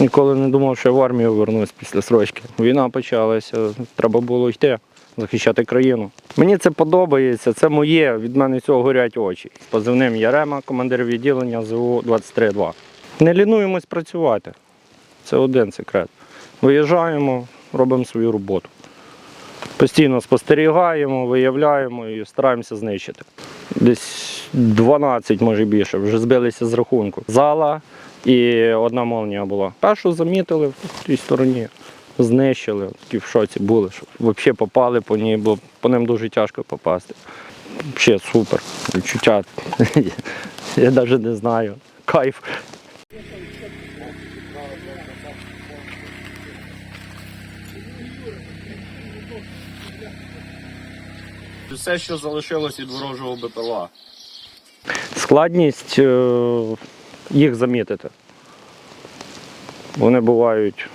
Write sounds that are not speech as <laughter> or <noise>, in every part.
Ніколи не думав, що я в армію вернусь після срочки. Війна почалася, треба було йти, захищати країну. Мені це подобається, це моє, від мене цього горять очі. Позивним Ярема, командир відділення ЗУ 23.2. Не лінуємось працювати. Це один секрет. Виїжджаємо, робимо свою роботу. Постійно спостерігаємо, виявляємо і стараємося знищити. Десь 12, може більше, вже збилися з рахунку. Зала і одна молнія була. Першу замітили в тій стороні, знищили, такі в шоці були, що взагалі попали по ній, бо по ним дуже тяжко попасти. Взагалі супер. Відчуття. <laughs> Я навіть не знаю. Кайф. Все, що залишилось від ворожого БПЛА. Складність е, їх замітити. Вони бувають,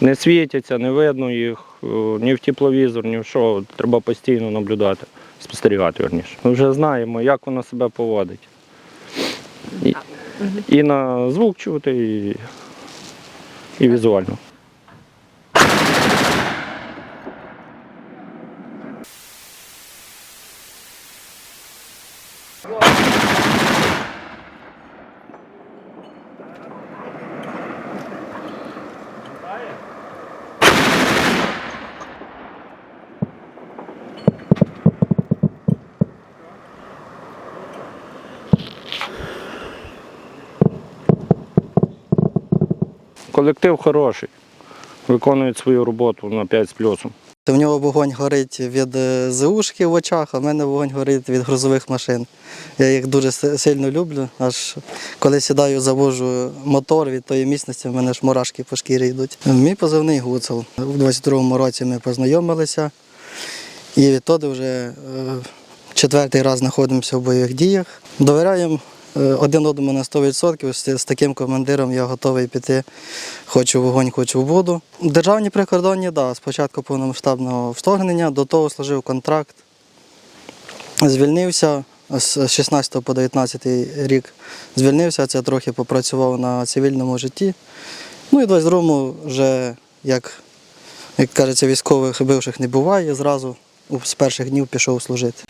не світяться, не видно їх е, ні в тепловізор, ні в що. Треба постійно наблюдати, спостерігати верніше. Ми вже знаємо, як воно себе поводить. І, і на звук чути, і, і візуально. Колектив хороший, виконують свою роботу на 5 з плюсом. В нього вогонь горить від е, ЗУшки в очах, а в мене вогонь горить від грузових машин. Я їх дуже сильно люблю. Аж коли сідаю, завожу мотор від тої міцності, в мене ж мурашки по шкірі йдуть. Мій позивний гуцел. У 22-му році ми познайомилися і відтоді вже е, четвертий раз знаходимося в бойових діях. Довіряємо один одному на 100%. З, таким командиром я готовий піти. Хочу в вогонь, хочу в воду. Державні прикордонні, да, спочатку повномасштабного вторгнення, до того служив контракт. Звільнився з 16 по 19 рік. Звільнився, це трохи попрацював на цивільному житті. Ну і в 22-му вже, як, як кажеться, військових бивших не буває, зразу з перших днів пішов служити.